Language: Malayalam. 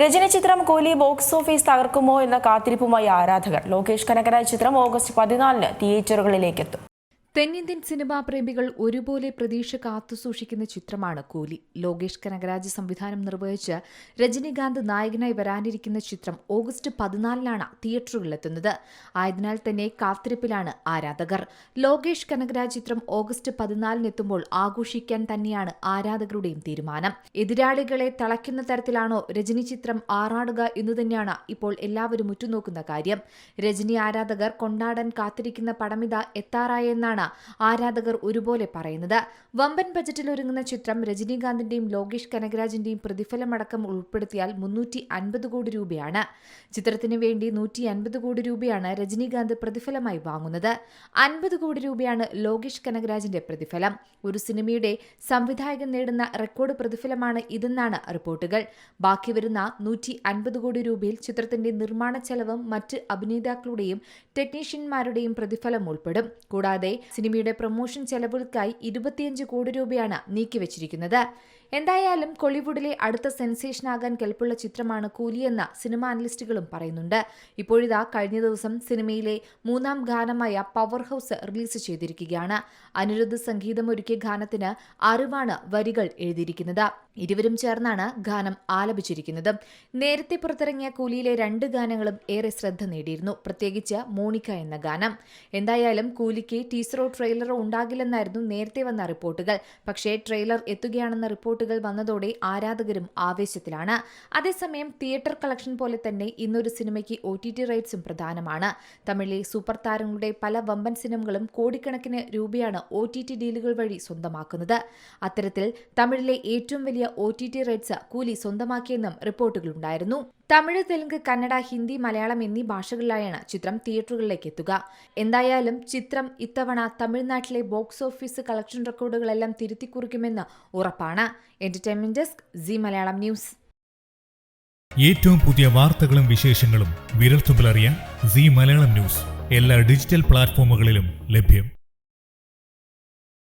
രജനി ചിത്രം കോലി ബോക്സ് ഓഫീസ് തകർക്കുമോ എന്ന കാത്തിരിപ്പുമായി ആരാധകർ. ലോകേഷ് കനകരാജ് ചിത്രം ഓഗസ്റ്റ് പതിനാലിന് തിയേറ്ററുകളിലേക്ക് എത്തും തെന്നിന്ത്യൻ സിനിമാ പ്രേമികൾ ഒരുപോലെ പ്രതീക്ഷ കാത്തുസൂക്ഷിക്കുന്ന ചിത്രമാണ് കൂലി. ലോകേഷ് കനകരാജ് സംവിധാനം നിർവഹിച്ച് രജനീകാന്ത് നായകനായി വരാനിരിക്കുന്ന ചിത്രം ഓഗസ്റ്റ് പതിനാലിനാണ് തിയേറ്ററുകളിലെത്തുന്നത്. ആയതിനാൽ തന്നെ കാത്തിരിപ്പിലാണ് ആരാധകർ. ലോകേഷ് കനകരാജ് ചിത്രം ഓഗസ്റ്റ് പതിനാലിനെത്തുമ്പോൾ ആഘോഷിക്കാൻ തന്നെയാണ് ആരാധകരുടെയും തീരുമാനം. എതിരാളികളെ തളയ്ക്കുന്ന തരത്തിലാണോ രജനി ചിത്രം ആറാടുക എന്നു തന്നെയാണ് ഇപ്പോൾ എല്ലാവരും ഉറ്റുനോക്കുന്ന കാര്യം. രജനി ആരാധകർ കൊണ്ടാടാൻ കാത്തിരിക്കുന്ന പടമിത എത്താറായെന്നാണ് ആരാധകർ ഒരുപോലെ പറയുന്നത്. വമ്പൻ ബജറ്റിൽ ഒരുങ്ങുന്ന ചിത്രം രജനീകാന്തിന്റെയും ലോകേഷ് കനകരാജിന്റെയും പ്രതിഫലമടക്കം ഉൾപ്പെടുത്തിയാൽ മുന്നൂറ്റി അൻപത് കോടി രൂപയാണ്. ചിത്രത്തിന് വേണ്ടി നൂറ്റി അൻപത് കോടി രൂപയാണ് രജനീകാന്ത് പ്രതിഫലമായി വാങ്ങുന്നത്. അൻപത് കോടി രൂപയാണ് ലോകേഷ് കനകരാജിന്റെ പ്രതിഫലം. ഒരു സിനിമയുടെ സംവിധായകൻ നേടുന്ന റെക്കോർഡ് പ്രതിഫലമാണ് ഇതെന്നാണ് റിപ്പോർട്ടുകൾ. ബാക്കി വരുന്ന നൂറ്റി അൻപത് കോടി രൂപയിൽ ചിത്രത്തിന്റെ നിർമ്മാണ ചെലവും മറ്റ് അഭിനേതാക്കളുടെയും ടെക്നീഷ്യന്മാരുടെയും പ്രതിഫലം ഉൾപ്പെടും. കൂടാതെ സിനിമയുടെ പ്രൊമോഷൻ ചെലവുകൾക്കായി ഇരുപത്തിയഞ്ച് കോടി രൂപയാണ് നീക്കിവച്ചിരിക്കുന്നത്. എന്തായാലും കോളിവുഡിലെ അടുത്ത സെൻസേഷൻ സെൻസേഷനാകാൻ കെൽപ്പുള്ള ചിത്രമാണ് കൂലിയെന്ന സിനിമാ അനലിസ്റ്റുകളും പറയുന്നുണ്ട്. ഇപ്പോഴിതാ കഴിഞ്ഞ ദിവസം സിനിമയിലെ മൂന്നാം ഗാനമായ പവർ ഹൗസ് റിലീസ് ചെയ്തിരിക്കുകയാണ്. അനിരുദ്ധ സംഗീതമൊരുക്കിയ ഗാനത്തിന് അറിവാണ് വരികൾ എഴുതിയിരിക്കുന്നത്. ഇരുവരും ചേർന്നാണ് ഗാനം ആലപിച്ചിരിക്കുന്നത്. നേരത്തെ പുറത്തിറങ്ങിയ കൂലിയിലെ രണ്ട് ഗാനങ്ങളും ഏറെ ശ്രദ്ധ നേടിയിരുന്നു. പ്രത്യേകിച്ച് മോണിക്ക എന്ന ഗാനം. എന്തായാലും കൂലിക്ക് ടീസറോ ട്രെയിലറോ ഉണ്ടാകില്ലെന്നായിരുന്നു നേരത്തെ വന്ന റിപ്പോർട്ടുകൾ. പക്ഷേ ട്രെയിലർ എത്തുകയാണെന്ന റിപ്പോർട്ടുകൾ വന്നതോടെ ആരാധകരും ആവേശത്തിലാണ്. അതേസമയം തിയേറ്റർ കളക്ഷൻ പോലെ തന്നെ ഇന്നൊരു സിനിമയ്ക്ക് ഒ ടി ടി റൈറ്റ്സും പ്രധാനമാണ്. തമിഴിലെ സൂപ്പർ താരങ്ങളുടെ പല വമ്പൻ സിനിമകളും കോടിക്കണക്കിന് രൂപയാണ് ഒ ടി ടി ഡീലുകൾ വഴി സ്വന്തമാക്കുന്നത്. അത്തരത്തിൽ തമിഴിലെ ഏറ്റവും വലിയ ഒ ടി ടി റൈറ്റ്സ് കൂലി സ്വന്തമാക്കിയെന്നും റിപ്പോർട്ടുകളുണ്ടായിരുന്നു. തമിഴ് തെലുങ്ക് കന്നഡ ഹിന്ദി മലയാളം എന്നീ ഭാഷകളിലായാണ് ചിത്രം തിയേറ്ററുകളിലേക്ക് എത്തുക എന്തായാലും ചിത്രം ഇത്തവണ തമിഴ്നാട്ടിലെ ബോക്സ് ഓഫീസ് കളക്ഷൻ റെക്കോർഡുകളെല്ലാം തിരുത്തിക്കുറിക്കുമെന്ന് ഉറപ്പാണ്. Entertainment desk Zee Malayalam news. ഏറ്റവും പുതിയ വാർത്തകളും വിശേഷങ്ങളും വിരൽത്തുമ്പിലറിയാൻ സി മലയാളം ന്യൂസ്. എല്ലാ ഡിജിറ്റൽ പ്ലാറ്റ്ഫോമുകളിലും ലഭ്യം.